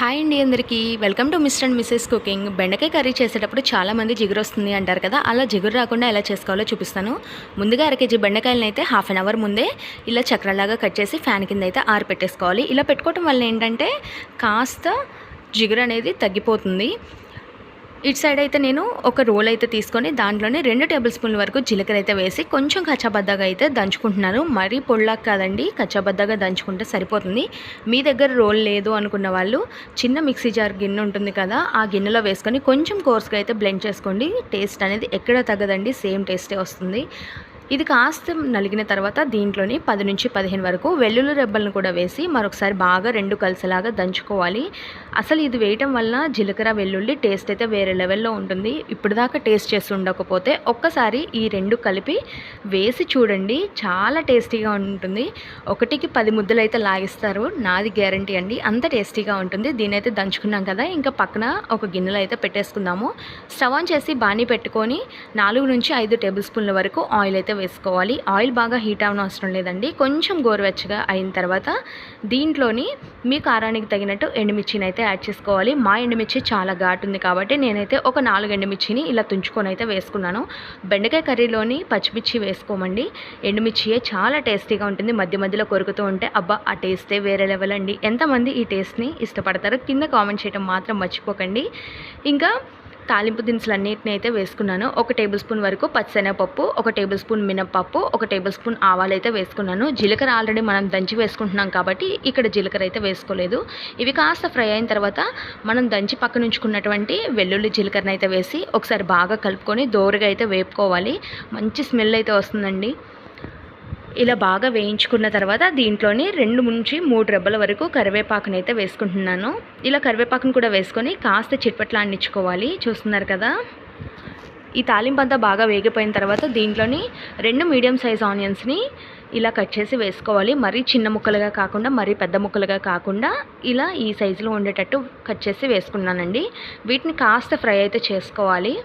Hi అండి అందరికీ. Welcome to Mister and Missus cooking బెండకాయ కర్రీ చేసేటప్పుడు చాలామంది జిగురు వస్తుంది అంటారు కదా అలా జిగురు రాకుండా ఎలా చేసుకోవాలో చూపిస్తాను. ముందుగా అర కేజీ బెండకాయలను అయితే హాఫ్ అన్ అవర్ ముందే ఇలా చక్రలాగా కట్ చేసి ఫ్యాన్ కింద అయితే ఆరిపెట్టేసుకోవాలి ఇలా పెట్టుకోవటం వల్ల ఏంటంటే కాస్త జిగురు అనేది తగ్గిపోతుంది. ఇటు సైడ్ అయితే నేను ఒక రోల్ అయితే తీసుకొని దాంట్లోనే రెండు టేబుల్ స్పూన్ల వరకు జీలకర్ర అయితే వేసి కొంచెం కచ్చాబద్దగా అయితే దంచుకుంటున్నాను. మరీ పొళ్ళాక కాదండి కచ్చాబద్దగా దంచుకుంటే సరిపోతుంది. మీ దగ్గర రోల్ లేదు అనుకున్న వాళ్ళు చిన్న మిక్సీ జార్ గిన్నె ఉంటుంది కదా ఆ గిన్నెలో వేసుకొని కొంచెం కోర్స్గా అయితే బ్లెండ్ చేసుకోండి. టేస్ట్ అనేది ఎక్కడ తగ్గదండి సేమ్ టేస్టే వస్తుంది. ఇది కాస్త నలిగిన తర్వాత దీంట్లోని పది నుంచి పదిహేను వరకు వెల్లుల్లి రెబ్బలను కూడా వేసి మరొకసారి బాగా రెండు కలిసేలాగా దంచుకోవాలి. అసలు ఇది వేయటం వల్ల జీలకర్ర వెల్లుల్లి టేస్ట్ అయితే వేరే లెవెల్లో ఉంటుంది. ఇప్పుడు దాకా టేస్ట్ చేసి ఉండకపోతే ఒక్కసారి ఈ రెండు కలిపి వేసి చూడండి. చాలా టేస్టీగా ఉంటుంది. ఒకటికి పది ముద్దలు అయితే లాగిస్తారు. నాది గ్యారంటీ అండి. అంత టేస్టీగా ఉంటుంది. దీని అయితే దంచుకున్నాం కదా. ఇంకా పక్కన ఒక గిన్నెలో అయితే పెట్టేసుకుందాము. స్టవ్ ఆన్ చేసి బాణీ పెట్టుకొని నాలుగు నుంచి ఐదు టేబుల్ స్పూన్ల వరకు ఆయిల్ అయితే వేసుకోవాలి. ఆయిల్ బాగా హీట్ అవ్వడం అవసరం లేదండి. కొంచెం గోరువెచ్చగా అయిన తర్వాత దీంట్లోని మీ కారానికి తగినట్టు ఎండుమిర్చిని అయితే యాడ్ చేసుకోవాలి. మా ఎండుమిర్చి చాలా ఘాటు ఉంది కాబట్టి నేనైతే ఒక నాలుగు ఎండుమిర్చిని ఇలా తుంచుకొని అయితే వేసుకున్నాను. బెండకాయ కర్రీలోని పచ్చిమిర్చి వేసుకోమండి. ఎండుమిర్చియే చాలా టేస్టీగా ఉంటుంది. మధ్య మధ్యలో కొరుకుతూ ఉంటే అబ్బా ఆ టేస్టే వేరే లెవెల్ అండి. ఎంతమంది ఈ టేస్ట్ని ఇష్టపడతారో కింద కామెంట్ చేయడం మాత్రం మర్చిపోకండి. ఇంకా తాలింపు దినుసులు అన్నిటిని అయితే వేసుకున్నాను. ఒక టేబుల్ స్పూన్ వరకు పచ్చిశనగపప్పు ఒక టేబుల్ స్పూన్ మినప్పప్పు ఒక టేబుల్ స్పూన్ ఆవాలు అయితే వేసుకున్నాను. జీలకర్ర ఆల్రెడీ మనం దంచి వేసుకుంటున్నాం కాబట్టి ఇక్కడ జీలకర్ర అయితే వేసుకోలేదు. ఇవి కాస్త ఫ్రై అయిన తర్వాత మనం దంచి పక్కన ఉంచుకున్నటువంటి వెల్లుల్లి జీలకర్రని అయితే వేసి ఒకసారి బాగా కలుపుకొని దోరగా అయితే వేపుకోవాలి. మంచి స్మెల్ అయితే వస్తుందండి. ఇలా బాగా వేయించుకున్న తర్వాత దీంట్లోని రెండు నుంచి మూడు రెబ్బల వరకు కరివేపాకుని అయితే వేసుకుంటున్నాను. ఇలా కరివేపాకును కూడా వేసుకొని కాస్త చిట్పట్లాన్నిచ్చుకోవాలి చూస్తున్నారు కదా? ఈ తాలింపు అంతా బాగా వేగిపోయిన తర్వాత దీంట్లోని రెండు మీడియం సైజ్ ఆనియన్స్ని ఇలా కట్ చేసి వేసుకోవాలి. మరీ చిన్న ముక్కలుగా కాకుండా మరీ పెద్ద ముక్కలుగా కాకుండా ఇలా ఈ సైజులో ఉండేటట్టు కట్ చేసి వేసుకున్నానండి. వీటిని కాస్త ఫ్రై అయితే చేసుకోవాలి.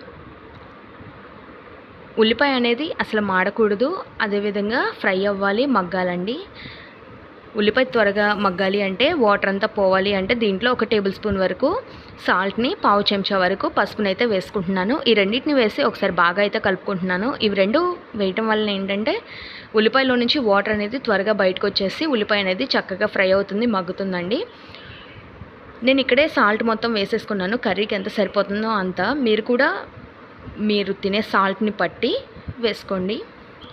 ఉల్లిపాయ అనేది అసలు మాడకూడదు. అదేవిధంగా ఫ్రై అవ్వాలి మగ్గాలండి. ఉల్లిపాయ త్వరగా మగ్గాలి అంటే వాటర్ అంతా పోవాలి అంటే దీంట్లో ఒక టేబుల్ స్పూన్ వరకు సాల్ట్ని పావు చెంచా వరకు పసుపుని అయితే వేసుకుంటున్నాను. ఈ రెండింటిని వేసి ఒకసారి బాగా అయితే కలుపుకుంటున్నాను. ఇవి రెండు వేయటం వలన ఏంటంటే ఉల్లిపాయలో నుంచి వాటర్ అనేది త్వరగా బయటకు వచ్చేసి ఉల్లిపాయ అనేది చక్కగా ఫ్రై అవుతుంది మగ్గుతుందండి. నేను ఇక్కడే సాల్ట్ మొత్తం వేసేసుకున్నాను. కర్రీకి ఎంత సరిపోతుందో అంత. మీరు కూడా మీరు తినే సాల్ట్ని పట్టి వేసుకోండి.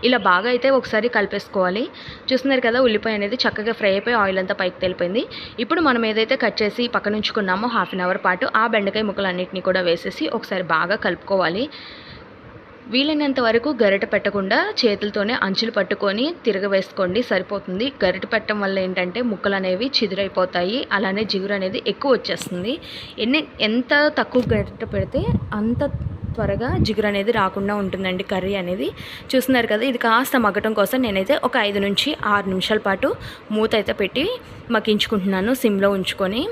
ఇలా బాగా అయితే ఒకసారి కలిపేసుకోవాలి. చూస్తున్నారు కదా ఉల్లిపాయ అనేది చక్కగా ఫ్రై అయిపోయి ఆయిల్ అంతా పైకి తెలిపోయింది. ఇప్పుడు మనం ఏదైతే కట్ చేసి పక్కన ఉంచుకున్నామో హాఫ్ అన్ అవర్ పాటు ఆ బెండకాయ ముక్కలన్నింటినీ కూడా వేసేసి ఒకసారి బాగా కలుపుకోవాలి. వీలైనంత వరకు గరిట పెట్టకుండా చేతులతోనే అంచులు పట్టుకొని తిరగవేసుకోండి సరిపోతుంది. గరిట పెట్టడం వల్ల ఏంటంటే ముక్కలు అనేవి చిదురైపోతాయి. అలానే జిగురు అనేది ఎక్కువ వచ్చేస్తుంది. ఎన్ని ఎంత తక్కువ గరిట పెడితే అంత త్వరగా జిగురు అనేది రాకుండా ఉంటుందండి కర్రీ అనేది. చూస్తున్నారు కదా ఇది కాస్త మగ్గటం కోసం నేనైతే ఒక ఐదు నుంచి ఆరు నిమిషాల పాటు మూత అయితే పెట్టి మగ్గించుకుంటున్నాను సిమ్లో ఉంచుకొని.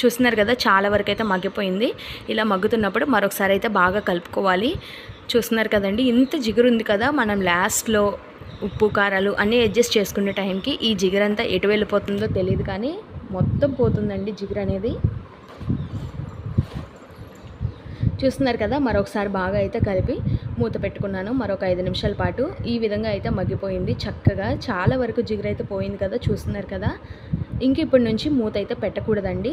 చూస్తున్నారు కదా చాలా వరకు అయితే మగ్గిపోయింది. ఇలా మగ్గుతున్నప్పుడు మరొకసారి అయితే బాగా కలుపుకోవాలి. చూస్తున్నారు కదండి ఇంత జిగురు ఉంది కదా మనం లాస్ట్లో ఉప్పు కారాలు అన్నీ అడ్జస్ట్ చేసుకునే టైంకి ఈ జిగురంతా ఎటు వెళ్ళిపోతుందో తెలియదు కానీ మొత్తం పోతుందండి జిగురు అనేది. చూస్తున్నారు కదా మరొకసారి బాగా అయితే కలిపి మూత పెట్టుకున్నాను. మరొక ఐదు నిమిషాల పాటు ఈ విధంగా అయితే మగ్గిపోయింది. చక్కగా చాలా వరకు జిగురైతే పోయింది కదా చూస్తున్నారు కదా. ఇంక ఇప్పటి నుంచి మూత అయితే పెట్టకూడదండి.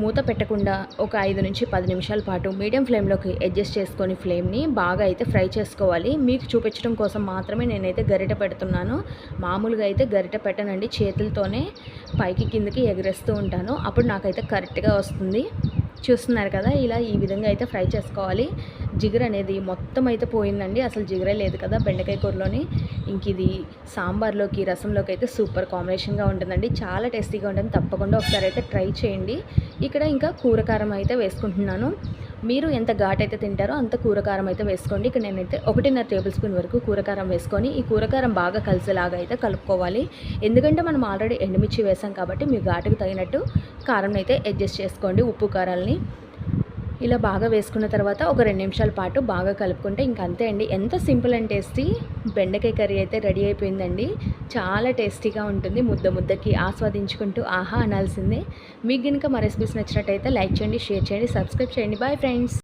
మూత పెట్టకుండా ఒక ఐదు నుంచి పది నిమిషాల పాటు మీడియం ఫ్లేమ్లోకి అడ్జస్ట్ చేసుకొని ఫ్లేమ్ని బాగా అయితే ఫ్రై చేసుకోవాలి. మీకు చూపించడం కోసం మాత్రమే నేనైతే గరిట పెడుతున్నాను. మామూలుగా అయితే గరిట పెట్టనండి. చేతులతోనే పైకి కిందకి ఎగరేస్తూ ఉంటాను. అప్పుడు నాకైతే కరెక్ట్గా వస్తుంది. చూస్తున్నారు కదా ఇలా ఈ విధంగా అయితే ఫ్రై చేసుకోవాలి. జిగురు అనేది మొత్తం అయితే పోయిందండి. అసలు జిగురే లేదు కదా బెండకాయ కూరలోని. ఇంక ఇది సాంబార్లోకి రసంలోకి అయితే సూపర్ కాంబినేషన్గా ఉంటుందండి. చాలా టేస్టీగా ఉంటుంది. తప్పకుండా ఒకసారి అయితే ట్రై చేయండి. ఇక్కడ ఇంకా కూరకారం అయితే వేసుకుంటున్నాను. మీరు ఎంత ఘాటైతే తింటారో అంత కూరకారం అయితే వేసుకోండి. ఇక్కడ నేనైతే ఒకటిన్నర టేబుల్ స్పూన్ వరకు కూరకారం వేసుకొని ఈ కూరకారం బాగా కలిసేలాగా అయితే కలుపుకోవాలి. ఎందుకంటే మనం ఆల్రెడీ ఎండుమిర్చి వేసాం కాబట్టి మీ ఘాటుకు తగినట్టు కారం అయితే అడ్జస్ట్ చేసుకోండి. ఉప్పు కారాలని ఇలా బాగా వేసుకున్న తర్వాత ఒక రెండు నిమిషాల పాటు బాగా కలుపుకుంటే ఇంక అంతే అండి. ఎంత సింపుల్ అండ్ టేస్టీ. బెండకాయ కర్రీ అయితే రెడీ అయిపోయిందండి. చాలా టేస్టీగా ఉంటుంది. ముద్ద ముద్దకి ఆస్వాదించుకుంటూ ఆహా అనాల్సిందే. మీకు కనుక మా రెసిపీస్ నచ్చినట్టయితే లైక్ చేయండి షేర్ చేయండి సబ్స్క్రైబ్ చేయండి. Bye friends.